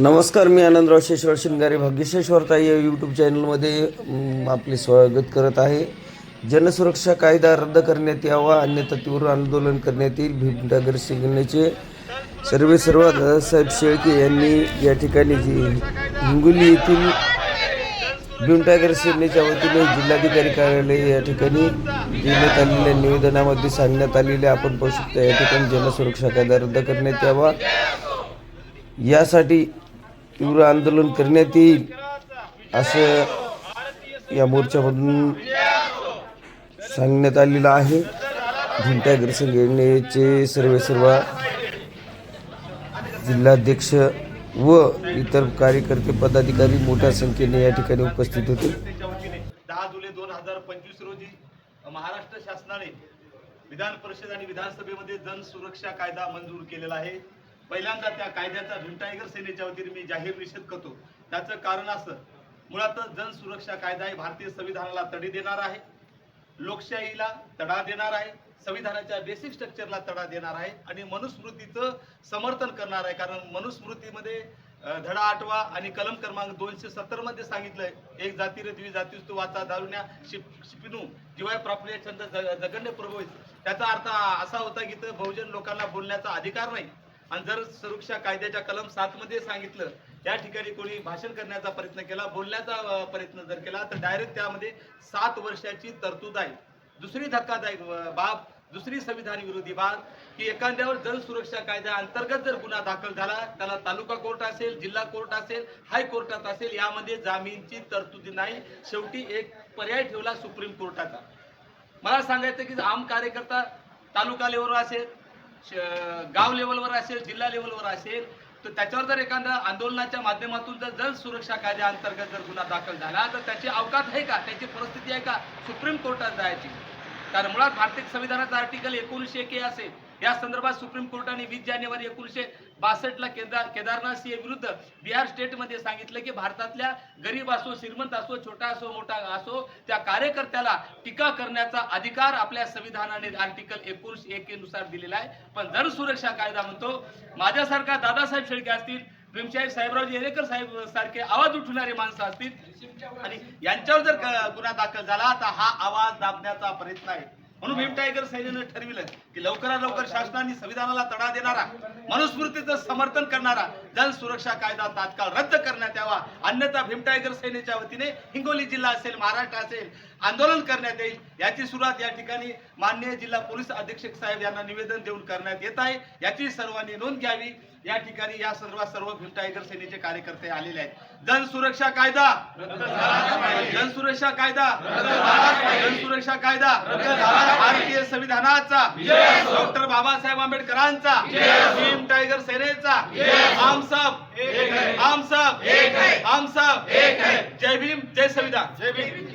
नमस्कार मी आनंदराव शेश्वर शिंगारे भाग्यशेश्वरताई या यूट्यूब चॅनलमध्ये आपले स्वागत करत आहे. जनसुरक्षा कायदा रद्द करण्यात यावा अन्यथा तीव्र आंदोलन करण्यात येईल भीमटागर सेनेचे सर्वे सर्व दादासाहेब शेळके यांनी या ठिकाणी जी हिंगोली येथील भीमटागर सेनेच्या वतीने जिल्हाधिकारी कार्यालय या ठिकाणी देण्यात आलेल्या निवेदनामध्ये सांगण्यात आलेले आपण पाहू शकता या ठिकाणी जनसुरक्षा कायदा रद्द करण्यात यावा. यासाठी तीव्र आंदोलन करण्यात येईल असं या मोर्चामधून सांगण्यात आलेलं आहे. भिंटागर संघटनेचे सर्व सर्व जिल्हाध्यक्ष व इतर कार्यकर्ते पदाधिकारी मोठ्या संख्येने या ठिकाणी उपस्थित होते. दहा जुलै दोन हजार पंचवीस रोजी महाराष्ट्र शासनाने विधान परिषद आणि विधानसभेमध्ये जन सुरक्षा कायदा मंजूर केलेला आहे. पहिल्यांदा त्या कायद्याचा भीम सेनेच्या वतीने मी जाहीर निषेध करतो. त्याचं कारण असं मुळातच जन सुरक्षा कायदा हे भारतीय संविधानाला तडी देणार आहे. लोकशाहीला तडा देणार आहे. संविधानाच्या बेसिक स्ट्रक्चरला तडा देणार आहे. आणि मनुस्मृतीचं समर्थन करणार आहे. कारण मनुस्मृतीमध्ये धडा आठवा आणि कलम क्रमांक दोनशे सत्तरमध्ये सांगितलंय एक जाती रे द्वि जातीस्तू वाचा दारुण्या शिप शिपिनू जिवाय प्राप्त छंद ज- जगण्य प्रभू त्याचा अर्थ असा होता की इथं बहुजन लोकांना बोलण्याचा अधिकार नाही. आणि जर सुरक्षा कायद्याच्या कलम सात मध्ये सांगितलं त्या ठिकाणी कोणी भाषण करण्याचा प्रयत्न केला बोलण्याचा प्रयत्न जर केला तर डायरेक्ट त्यामध्ये सात वर्षाची तरतूद आहे. दुसरी धक्कादायक बाब दुसरी संविधान विरोधी बाब की एखाद्यावर जन सुरक्षा कायद्या अंतर्गत जर गुन्हा दाखल झाला त्याला तालुका कोर्ट असेल जिल्हा कोर्ट असेल हायकोर्टात असेल यामध्ये जामीनची तरतुदी नाही. शेवटी एक पर्याय ठेवला सुप्रीम कोर्टाचा. मला सांगायचं की आम कार्यकर्ता तालुका लेवलवर असेल गाव लेवलवर असेल जिल्हा लेवलवर असेल तर त्याच्यावर जर एखाद्या आंदोलनाच्या माध्यमातून जर जन सुरक्षा कायद्या अंतर्गत जर गुन्हा दाखल झाला तर त्याची अवकात आहे का? त्याची परिस्थिती आहे का? सुप्रीम कोर्टात जायची. कारण मुळात भारतीय संविधानाचा आर्टिकल एकोणीसशे एक असेल. या संदर्भात सुप्रीम कोर्टाने वीस जानेवारी एकोणीसशे बासष्टला केदार केदारनाथ सिंह विरुद्ध बिहार स्टेटमध्ये सांगितलं की भारतातल्या गरीब असो श्रीमंत असो छोटा असो मोठा असो त्या कार्यकर्त्याला टीका करण्याचा अधिकार आपल्या संविधानाने आर्टिकल एकोणीस एक नुसार दिलेला आहे. पण जन सुरक्षा कायदा म्हणतो माझ्यासारखा दादासाहेब शेळके असतील भीमसाहेब साहेबरावजी येरेकर साहेब सारखे आवाज उठवणारे माणसं असतील आणि यांच्यावर जर गुन्हा दाखल झाला तर हा आवाज दाबण्याचा प्रयत्न आहे. म्हणून भीम टायगर सैन्यानं ठरविलं की लवकरात लवकर शासनाने संविधानाला तडा देणारा मनुस्मृतीचं समर्थन करणारा जल सुरक्षा कायदा तात्काळ रद्द करण्यात यावा. अन्यथा भीम टायगर सैन्याच्या वतीने हिंगोली जिल्हा असेल महाराष्ट्र असेल आंदोलन करण्यात येईल. याची सुरुवात या ठिकाणी माननीय जिल्हा पोलीस अधीक्षक साहेब यांना निवेदन देऊन करण्यात येत आहे. याची सर्वांनी नोंद घ्यावी. या ठिकाणी या सर्वात सर्व भीम टायगर सेनेचे कार्यकर्ते आलेले आहेत. जन सुरक्षा कायदा. जन सुरक्षा कायदा. जन सुरक्षा कायदा. भारतीय संविधानाचा. डॉक्टर बाबासाहेब आंबेडकरांचा. भीम टायगर सेनेचा. आम सब. आम सब. आम सब. जय भीम जय संविधान. जय भीम.